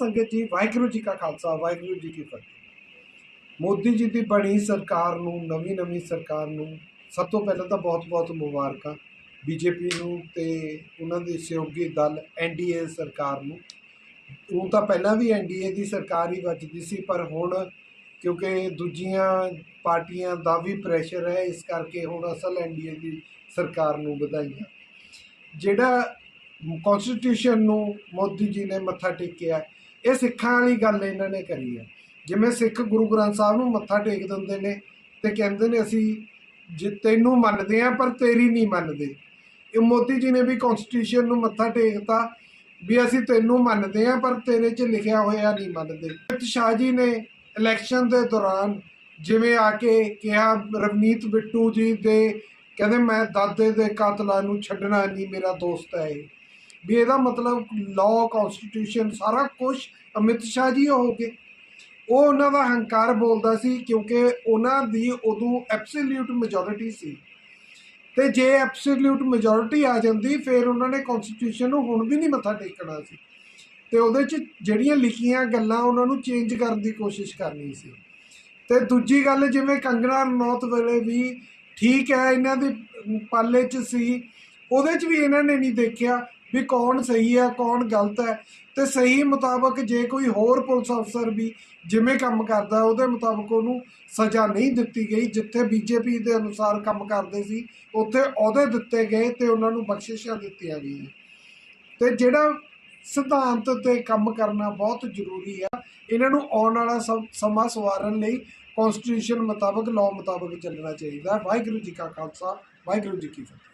ਸੰਗਤ ਜੀ, ਵਾਹਿਗੁਰੂ ਜੀ ਕਾ ਖਾਲਸਾ, ਵਾਹਿਗੁਰੂ ਜੀ ਕੀ ਫਤਿਹ। ਮੋਦੀ ਜੀ ਦੀ ਬਣੀ ਸਰਕਾਰ ਨੂੰ, ਨਵੀਂ ਨਵੀਂ ਸਰਕਾਰ ਨੂੰ, ਸਭ ਤੋਂ ਪਹਿਲਾਂ ਤਾਂ ਬਹੁਤ-ਬਹੁਤ ਮੁਬਾਰਕਾਂ। ਬੀਜੇਪੀ ਨੂੰ ਤੇ ਉਹਨਾਂ ਦੇ ਸਹਿਯੋਗੀ ਦਲ ਐਨਡੀਏ ਸਰਕਾਰ ਨੂੰ। ਉਹ ਤਾਂ ਪਹਿਲਾਂ ਵੀ ਐਨਡੀਏ ਦੀ ਸਰਕਾਰ ਹੀ ਵੱਜਦੀ ਸੀ, ਪਰ ਹੁਣ ਕਿਉਂਕਿ ਦੂਜੀਆਂ ਪਾਰਟੀਆਂ ਦਾ ਵੀ ਪ੍ਰੈਸ਼ਰ ਹੈ, ਇਸ ਕਰਕੇ ਹੁਣ ਅਸਲ ਐਨਡੀਏ ਦੀ ਸਰਕਾਰ ਨੂੰ ਵਧਾਈਆਂ। ਜਿਹੜਾ ਕਨਸਟੀਟਿਊਸ਼ਨ ਨੂੰ ਮੋਦੀ ਜੀ ਨੇ ਮੱਥਾ ਟੇਕਿਆ ਇਹ ਸਿੱਖਾਂ ਵਾਲੀ ਗੱਲ ਇਹਨਾਂ ਨੇ ਕਰੀ ਹੈ ਜਿਵੇਂ ਸਿੱਖ ਗੁਰੂ ਗ੍ਰੰਥ ਸਾਹਿਬ ਨੂੰ ਮੱਥਾ ਟੇਕ ਦਿੰਦੇ ਨੇ ਤੇ ਕਹਿੰਦੇ ਨੇ ਅਸੀਂ ਜੇ ਤੈਨੂੰ ਮੰਨਦੇ ਆ, ਪਰ ਤੇਰੀ ਨਹੀਂ ਮੰਨਦੇ। ਇਹ ਮੋਦੀ ਜੀ ਨੇ ਵੀ ਕਨਸਟੀਟਿਊਸ਼ਨ ਨੂੰ ਮੱਥਾ ਟੇਕਤਾ ਵੀ ਅਸੀਂ ਤੈਨੂੰ ਮੰਨਦੇ ਆ, ਪਰ ਤੇਰੇ 'ਚ ਲਿਖਿਆ ਹੋਇਆ ਨਹੀਂ ਮੰਨਦੇ। ਅਮਿਤ ਸ਼ਾਹ ਜੀ ਨੇ ਇਲੈਕਸ਼ਨ ਦੇ ਦੌਰਾਨ ਜਿਵੇਂ ਆ ਕੇ ਕਿਹਾ, ਰਵਨੀਤ ਬਿੱਟੂ ਜੀ ਦੇ ਕਹਿੰਦੇ, ਮੈਂ ਦਾਦੇ ਦੇ ਕਾਤਲਾਂ ਨੂੰ ਛੱਡਣਾ ਨਹੀਂ, ਮੇਰਾ ਦੋਸਤ ਹੈ ਇਹ। ਵੀ ਇਹਦਾ ਮਤਲਬ ਲਾਅ ਕਨਸਟੀਟਿਊਸ਼ਨ ਸਾਰਾ ਕੁਝ ਅਮਿਤ ਸ਼ਾਹ ਜੀ ਹੋ ਗਏ। ਉਹ ਉਹਨਾਂ ਦਾ ਹੰਕਾਰ ਬੋਲਦਾ ਸੀ ਕਿਉਂਕਿ ਉਹਨਾਂ ਦੀ ਉਦੋਂ ਐਬਸੋਲੂਟ ਮੈਜੋਰਿਟੀ ਸੀ। ਤੇ ਜੇ ਐਬਸੋਲੂਟ ਮੈਜੋਰਿਟੀ ਆ ਜਾਂਦੀ, ਫਿਰ ਉਹਨਾਂ ਨੇ ਕਨਸਟੀਟਿਊਸ਼ਨ ਨੂੰ ਹੁਣ ਵੀ ਨਹੀਂ ਮੱਥਾ ਟੇਕਣਾ ਸੀ। ਤੇ ਉਹਦੇ 'ਚ ਜਿਹੜੀਆਂ ਲਿਖੀਆਂ ਗੱਲਾਂ ਉਹਨਾਂ ਨੂੰ ਚੇਂਜ ਕਰਨ ਦੀ ਕੋਸ਼ਿਸ਼ ਕਰਨੀ ਸੀ। ਤੇ ਦੂਜੀ ਗੱਲ ਜਿਵੇਂ ਕੰਗਣਾ ਰਣੌਤ ਵੇਲੇ ਵੀ ਠੀਕ ਹੈ, ਇਹਨਾਂ ਦੇ ਪਾਲੇ 'ਚ ਸੀ, ਉਹਦੇ 'ਚ ਵੀ ਇਹਨਾਂ ਨੇ ਨਹੀਂ ਦੇਖਿਆ। ਵੀ ਕੌਣ ਸਹੀ ਹੈ, ਕੌਣ ਗਲਤ ਹੈ। ਤੇ ਸਹੀ ਮੁਤਾਬਕ ਜੇ ਕੋਈ ਹੋਰ ਪੁਲਿਸ ਅਫਸਰ ਵੀ ਜਿਵੇਂ ਕੰਮ ਕਰਦਾ, ਉਹਦੇ ਮੁਤਾਬਕ ਉਹਨੂੰ ਸਜ਼ਾ ਨਹੀਂ ਦਿੱਤੀ ਗਈ। ਜਿੱਥੇ ਬੀਜੇਪੀ ਦੇ ਅਨੁਸਾਰ ਕੰਮ ਕਰਦੇ ਸੀ, ਉੱਥੇ ਅਹੁਦੇ ਦਿੱਤੇ ਗਏ ਤੇ ਉਹਨਾਂ ਨੂੰ ਬਖਸ਼ਿਸ਼ਾਂ ਦਿੱਤੀਆਂ ਗਈਆਂ। ਤੇ ਜਿਹੜਾ ਸਿਧਾਂਤ ਤੇ ਕੰਮ ਕਰਨਾ ਬਹੁਤ ਜ਼ਰੂਰੀ ਆ, ਇਹਨਾਂ ਨੂੰ ਆਉਣ ਵਾਲਾ ਸਮ- ਸਮਾਂ ਸਵਾਰਨ ਲਈ ਕਨਸਟੀਟਿਊਸ਼ਨ ਮੁਤਾਬਕ ਲਾਅ ਮੁਤਾਬਕ ਚੱਲਣਾ ਚਾਹੀਦਾ। ਵਾਹਿਗੁਰੂ ਜੀ ਕਾ ਖਾਲਸਾ, ਵਾਹਿਗੁਰੂ ਜੀ ਕੀ ਫਤਿਹ।